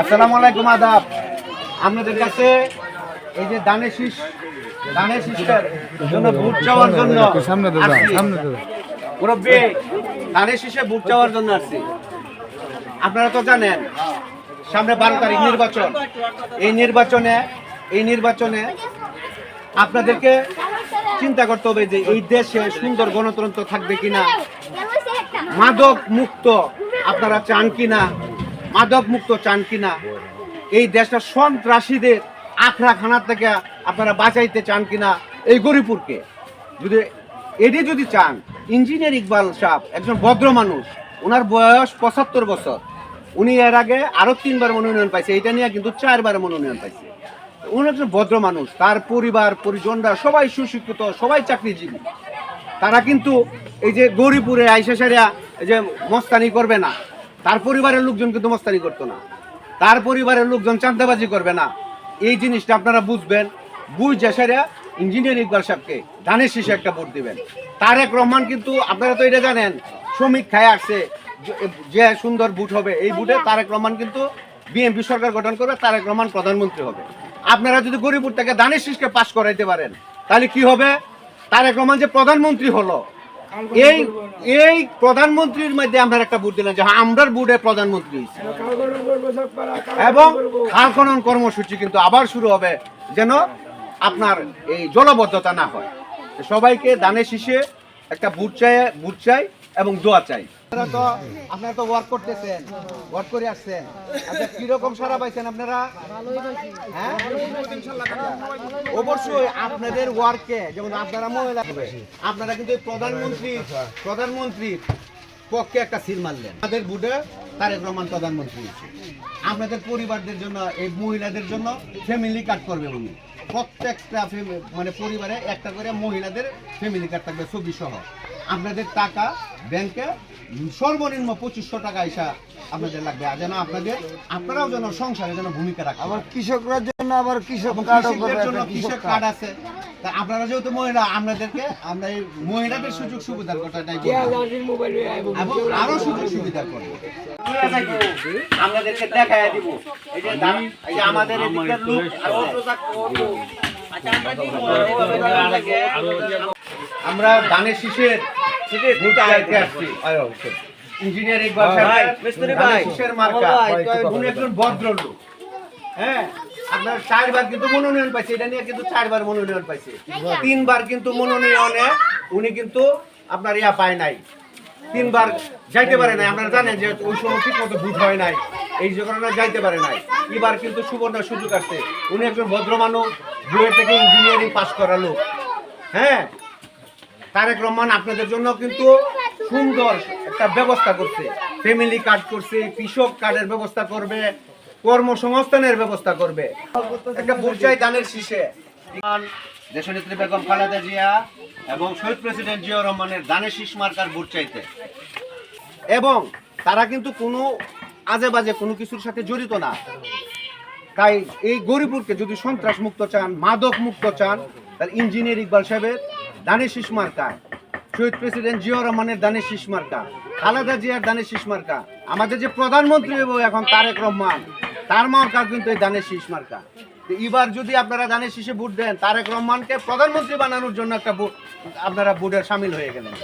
আসসালামু আলাইকুম আদাব। আপনাদের কাছে এই যে দানের শীষ দানের শীষের জন্য ভোট চাওয়ার জন্য সামনে আসছি। সামনে দাও। মুরব্বী ধানের শীষে ভোট চাওয়ার জন্য আসছি। আপনারা তো জানেন সামনে বারো তারিখ নির্বাচন। এই নির্বাচনে এই নির্বাচনে আপনাদেরকে চিন্তা করতে হবে যে এই দেশে সুন্দর গণতন্ত্র থাকবে কিনা। মাদক মুক্ত আপনারা চান কিনা? মাদক মুক্ত চান কিনা? এই দেশটা সন্ত্রাসীদের আখড়াখানা থেকে আপনারা বাঁচাইতে চান কিনা? এই গরিপুরকে। যদি এটি যদি চান, ইঞ্জিনিয়ার ইকবাল সাহেব একজন ভদ্র মানুষ, ওনার বয়স পঁচাত্তর বছর। উনি এর আগে আরও তিনবার মনোনয়ন পাইছে এটা নিয়ে কিন্তু চারবার মনোনয়ন পাইছে। উনি একজন ভদ্র মানুষ, তার পরিবার, পরিজনরা সবাই সুশিক্ষিত, সবাই চাকরিজীবী। তারা কিন্তু এই যে গৌরীপুরে আইসা সারিয়া এই যে মস্তানি করবে না। তার পরিবারের লোকজন কিন্তু মস্তানি করতো না। তার পরিবারের লোকজন চাঁদাবাজি করবে না। এই জিনিসটা আপনারা বুঝবেন। বুঝে সারিয়া ইঞ্জিনিয়ার ইকবাল সাহেবকে ধানের শীষে একটা ভোট দিবেন। তারেক রহমান কিন্তু, আপনারা তো এটা জানেন, শ্রমিক খায় আসছে, যে- সুন্দর বুট হবে, এই বুটে তারেক রহমান কিন্তু বিএনপি সরকার গঠন করবে, তারেক রহমান প্রধানমন্ত্রী হবে। আপনারা যদি গরিবুর থেকে দানের শীষকে পাশ করাইতে পারেন, তাহলে কি হবে? তারেক রহমান যে প্রধানমন্ত্রী হলো এই এই প্রধানমন্ত্রীর মধ্যে আমরা একটা বুট দিলাম যে হ্যাঁ, আমরার বুটে প্রধানমন্ত্রী এবং খাল খনন কর্মসূচি কিন্তু আবার শুরু হবে যেন আপনার এই জলবদ্ধতা না হয়। সবাইকে দানে শীষে একটা বুট চাই বুট চাই এবং দোয়া চাই। আপনারা তো ওয়ার্ক করতেছেন কীরকম হ্যাঁ? অবশ্যই আপনাদের যেমন আপনারা কিন্তু প্রধানমন্ত্রী, প্রধানমন্ত্রীর পক্ষে একটা মারলেন। তারেক রহমান প্রধানমন্ত্রী। আপনাদের পরিবারদের জন্য, এই মহিলাদের জন্য ফ্যামিলি কার্ড করবে উনি। প্রত্যেকটা মানে পরিবারে একটা করে মহিলাদের ফ্যামিলি কার্ড থাকবে ছবি সহ আপনাদের টাকা ব্যাংকে সর্বনিম্ন পঁচিশশো টাকা এসা আপনাদের লাগবে আর যেন আপনাদের আপনারাও যেন সংসারে যেন ভূমিকা রাখেন আবার কৃষকরা জন্য আবার কৃষক কৃষকদের জন্য কৃষক কার্ড আছে তা আপনারা যেহেতু মহিলা আপনাদেরকে আমরা এই মহিলাদের সুযোগ সুবিধার কথাটাই এবং আরও সুযোগ সুবিধা করব দেখাই দিব এই যে দাম আমাদের এদিকের লোক আমরা দানের শীষের আসছি। ইঞ্জিনিয়ার ইকবাল মার্কা। উনি একজন হ্যাঁ? আপনার চারবার কিন্তু মনোনয়ন পাইছে এটা নিয়ে কিন্তু চারবার মনোনয়ন পাইছে। তিনবার কিন্তু মনোনয়নে উনি কিন্তু আপনার ইয়া পায় নাই। তিনবার যাইতে পারে নাই। আপনারা জানেন যে ওই সময় ঠিক মতো ভোট হয় নাই। এই যে কারণে যাইতে পারে নাই। এবার কিন্তু সুবর্ণ সুযোগ আছে উনি একজন ভদ্র মানুষ বুয়েট থেকে ইঞ্জিনিয়ারিং পাশ করা লোক। হ্যাঁ? তারেক রহমান আপনাদের জন্য কিন্তু সুন্দর একটা ব্যবস্থা করছে। ফ্যামিলি কার্ড করছে, কৃষক কার্ডের ব্যবস্থা করবে, কর্মসংস্থানের ব্যবস্থা করবে। একটা বুঝাই দানের শীষে দেশনেত্রী বেগম খালেদা জিয়া এবং শহীদ প্রেসিডেন্ট জিয়া রহমানের দানের শীষ মার্কার ভোট চাইতে এবং তারা কিন্তু কোনো আজে বাজে কোনো কিছুর সাথে জড়িত না। তাই এই গরিবুরকে যদি সন্ত্রাস মুক্ত চান, মাদক মুক্ত চান, তাহলে ইঞ্জিনিয়ার ইকবাল সাহেবের দানের শীষ মার্কা শহীদ প্রেসিডেন্ট জিয়া রহমানের দানের শীষ মার্কা খালেদা জিয়ার দানের শীষ মার্কা আমাদের যে প্রধানমন্ত্রী এখন তারেক রহমান তার মার্কা কিন্তু এই দানের শীষ মার্কা এবার যদি আপনারা দানের শীষে ভোট দেন তারেক রহমানকে প্রধানমন্ত্রী বানানোর জন্য একটা ভোট আপনারা ভোটের সামিল হয়ে গেলেন।